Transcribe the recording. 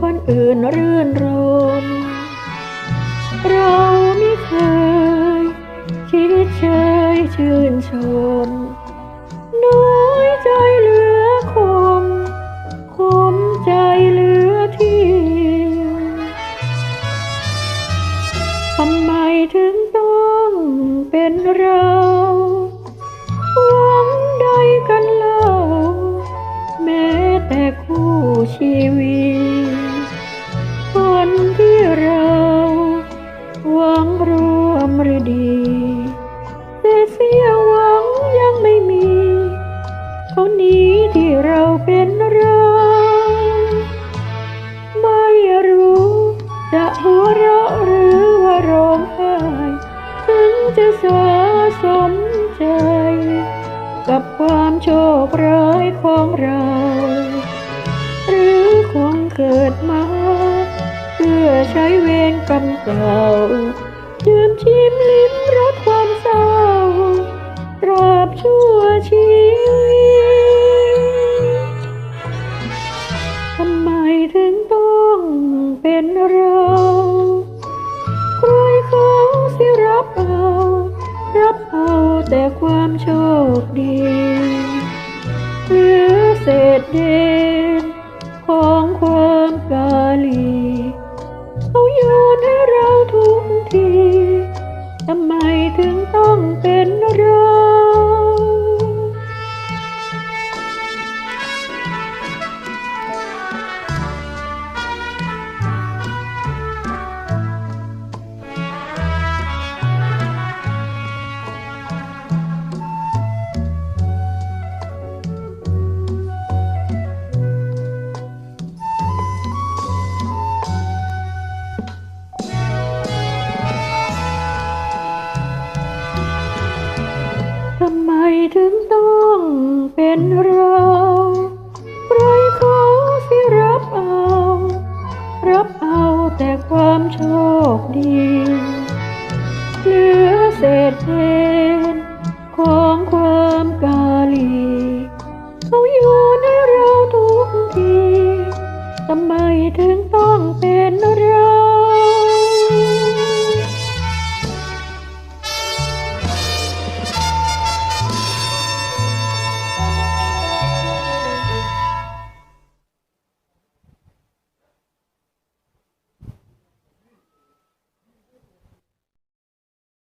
คนอื่นรื่นรม เราไม่เคย คิดเชยชื่นชม น้อยใจเหลือคม คมใจเหลือที่ทำไมถึงต้องเป็นเรา เราเป็นเราไม่รู้จะหัวเราะหรือว่าร้องไห้ถึงจะสะสมใจ กับความโชคร้ายของเรา หรือคงเกิดมา เพื่อใช้เวรกรรมเก่าดื่มชิมลิ้มรส รับเอา รับเอาแต่ความโชคดี หรือเศษเด ทำไมถึงต้องเป็นเราใครเขาที่รับเอา รับเอาแต่ความโชคดีเหลือเศษเศนของความกาลีเขาอยู่ในเราทุกที ทำไมถึงต้องเป็น